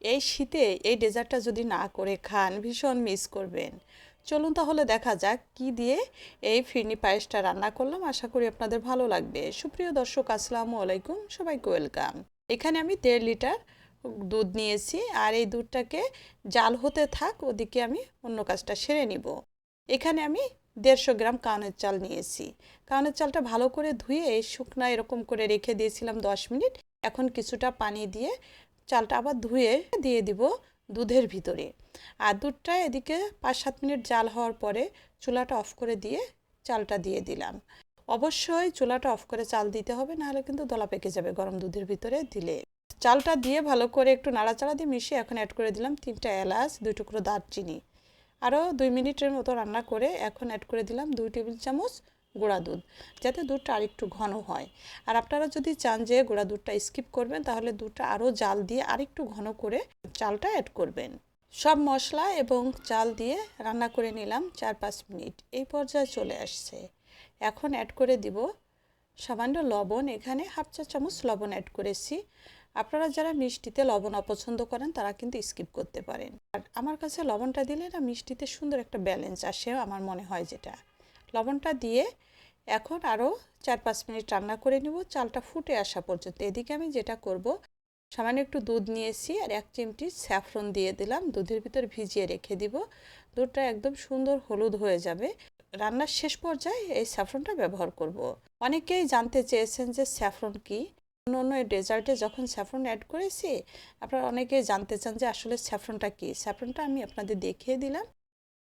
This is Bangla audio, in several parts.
এই শীতে এই ডেজার্টটা যদি না করে খান, ভীষণ মিস করবেন। চলুন তাহলে দেখা যাক কি দিয়ে এই ফিরনি পায়েসটা রান্না করলাম। আশা করি আপনাদের ভালো লাগবে। সুপ্রিয় দর্শক, আসসালামু আলাইকুম। সবাইকে ওয়েলকাম। এখানে আমি দেড় লিটার দুধ নিয়েছি আর এই দুধটাকে জাল হতে থাক, ওদিকে আমি অন্য কাজটা সেরে নিব। এখানে আমি দেড়শো গ্রাম কানের চাল নিয়েছি। কানের চালটা ভালো করে ধুয়ে শুকনা এরকম করে রেখে দিয়েছিলাম দশ মিনিট। এখন কিছুটা পানি দিয়ে চালটা আবার ধুয়ে দিয়ে দিব দুধের ভিতরে। আর দুধটা এদিকে পাঁচ সাত মিনিট জাল হওয়ার পরে চুলাটা অফ করে দিয়ে চালটা দিয়ে দিলাম। অবশ্যই চুলাটা অফ করে চাল দিতে হবে, নাহলে কিন্তু দলা পেকে যাবে গরম দুধের ভিতরে দিলে। চালটা দিয়ে ভালো করে একটু নাড়াচাড়া দিয়ে মিশিয়ে এখন অ্যাড করে দিলাম তিনটা এলাচ, দুই টুকরো দারচিনি। আরও দুই মিনিটের মতো রান্না করে এখন অ্যাড করে দিলাম দুই টেবিল চামচ গুঁড়া দুধ, যাতে দুধটা আরেকটু ঘন হয়। আর আপনারা যদি চান যে গুঁড়া দুধটা স্কিপ করবেন, তাহলে দুধটা আরও জাল দিয়ে আরেকটু ঘন করে চালটা অ্যাড করবেন। সব মশলা এবং চাল দিয়ে রান্না করে নিলাম চার পাঁচ মিনিট। এই পর্যায়ে চলে আসছে। এখন অ্যাড করে দিব সামান্য লবণ। এখানে হাফ চা চামচ লবণ অ্যাড করেছি। আপনারা যারা মিষ্টিতে লবণ অপছন্দ করেন, তারা কিন্তু স্কিপ করতে পারেন। আর আমার কাছে লবণটা দিলে না মিষ্টিতে সুন্দর একটা ব্যালেন্স আসে, আমার মনে হয় যেটা। লবণটা দিয়ে এখন আরও চার পাঁচ মিনিট রান্না করে নেব। চালটা ফুটে আসা পর্যন্ত। এদিকে আমি যেটা করব, সামান্য একটু দুধ নিয়েছি আর এক চিমটি স্যাফরন দিয়ে দিলাম। দুধের ভিতর ভিজিয়ে রেখে দিব। দুধটা একদম সুন্দর হলুদ হয়ে যাবে। রান্নার শেষ পর্যায়ে এই স্যাফরনটা ব্যবহার করব। অনেকেই জানতে চেয়েছেন যে স্যাফরন কি? অন্য অন্য ডেজার্টে যখন স্যাফরন অ্যাড করেছি, আপনারা অনেকেই জানতে চান যে আসলে স্যাফরনটা কি? স্যাফরনটা আমি আপনাদের দেখিয়ে দিলাম।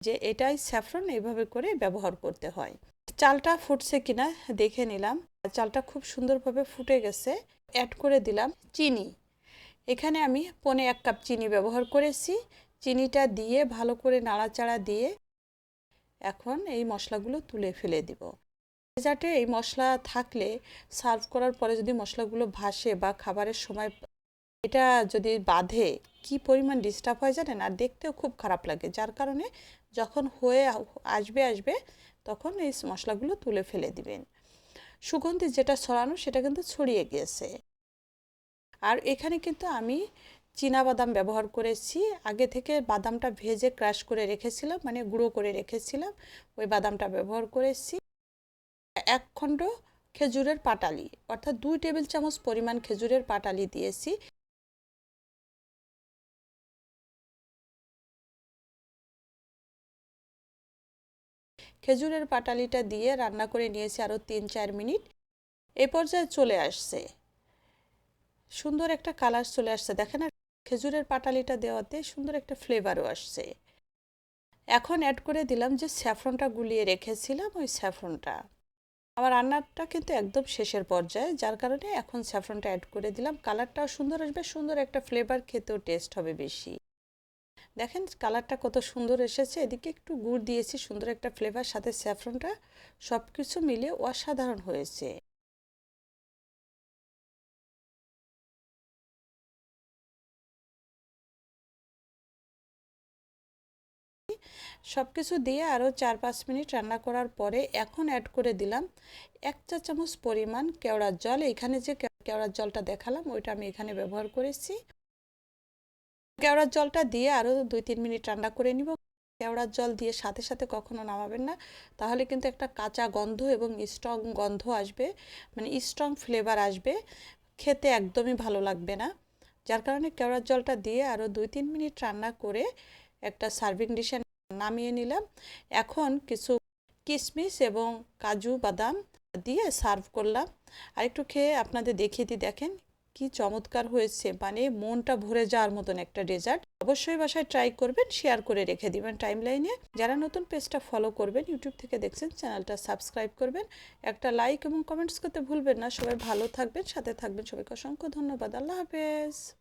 যে এটাই স্যাফরন এইভাবে করে ব্যবহার করতে হয়। চালটা ফুটছে কিনা দেখে নিলাম। চালটা খুব সুন্দরভাবে ফুটে গেছে। অ্যাড করে দিলাম চিনি। এখানে আমি পনে এক কাপ চিনি ব্যবহার করেছি। চিনিটা দিয়ে ভালো করে নাড়াচাড়া দিয়ে এখন এই মশলাগুলো তুলে ফেলে দিব। ডেজার্টে এই মশলা থাকলে সার্ভ করার পরে যদি মশলাগুলো ভাসে বা খাবারের সময় এটা যদি বাঁধে, কি পরিমাণ ডিস্টার্ব হয় জানেন? আর দেখতেও খুব খারাপ লাগে। যার কারণে যখন হয়ে আসবে আসবে, তখন এই মশলাগুলো তুলে ফেলে দিবেন। সুগন্ধি যেটা ছড়ানো, সেটা কিন্তু ছড়িয়ে গিয়েছে। আর এখানে কিন্তু আমি চীনা বাদাম ব্যবহার করেছি। আগে থেকে বাদামটা ভেজে ক্রাশ করে রেখেছিলাম মানে গুঁড়ো করে রেখেছিলাম। ওই বাদামটা ব্যবহার করেছি। এক খণ্ড খেজুরের পাটালি, অর্থাৎ দুই টেবিল চামচ পরিমাণ খেজুরের পাটালি দিয়েছি। খেজুরের পাটালিটা দিয়ে রান্না করে নিয়েছি আরও তিন চার মিনিট। এ পর্যায়ে চলে আসছে। সুন্দর একটা কালার চলে আসছে। দেখেন খেজুরের পাটালিটা দেওয়াতে সুন্দর একটা ফ্লেভারও আসছে। এখন অ্যাড করে দিলাম যে স্যাফরনটা গুলিয়ে রেখেছিলাম, ওই স্যাফরনটা আমার রান্নাটা কিন্তু একদম শেষের পর্যায়ে, যার কারণে এখন স্যাফরনটা অ্যাড করে দিলাম। কালারটাও সুন্দর আসবে, সুন্দর একটা ফ্লেভার খেতেও টেস্ট হবে বেশি। দেখেন কালারটা কত সুন্দর এসেছে। এদিকে একটু গুড় দিয়েছি, সুন্দর একটা ফ্লেভার সাথে স্যাফরনটা সব কিছু মিলে অসাধারণ হয়েছে। সব কিছু দিয়ে আরও চার পাঁচ মিনিট রান্না করার পরে এখন অ্যাড করে দিলাম এক চা চামচ পরিমাণ কেওড়ার জল। এখানে যে কেওড়ার জলটা দেখালাম, ওইটা আমি এখানে ব্যবহার করেছি। কেওড়ার জলটা দিয়ে আরও দুই, তিন মিনিট রান্না করে নিব। কেওড়ার জল দিয়ে সাথে সাথে কখনো নামাবেন না। তাহলে কিন্তু একটা কাঁচা গন্ধ এবং স্ট্রং গন্ধ আসবে মানে স্ট্রং ফ্লেভার আসবে। খেতে একদমই ভালো লাগবে না। যার কারণে কেওড়ার জলটা দিয়ে আরও দুই, তিন মিনিট রান্না করে একটা সার্ভিং ডিশে নামিয়ে নিলাম। এখন কিছু কিশমিশ এবং কাজু বাদাম দিয়ে সার্ভ করলাম। আর একটু খেয়ে আপনাদের দেখিয়ে দিই, দেখেন কি চমৎকার হয়েছে। মানে মনটা ভরে যাওয়ার মতন একটা ডেজার্ট অবশ্যই বাসায় ট্রাই করবেন শেয়ার করে রেখে দিবেন টাইম লাইনে যারা নতুন পেজটা ফলো করবেন ইউটিউব থেকে দেখছেন চ্যানেলটা সাবস্ক্রাইব করবেন। একটা লাইক এবং কমেন্টস করতে ভুলবেন না। সবাই ভালো থাকবেন, সাথে থাকবেন। সবাইকে অসংখ্য ধন্যবাদ। আল্লাহ হাফেজ।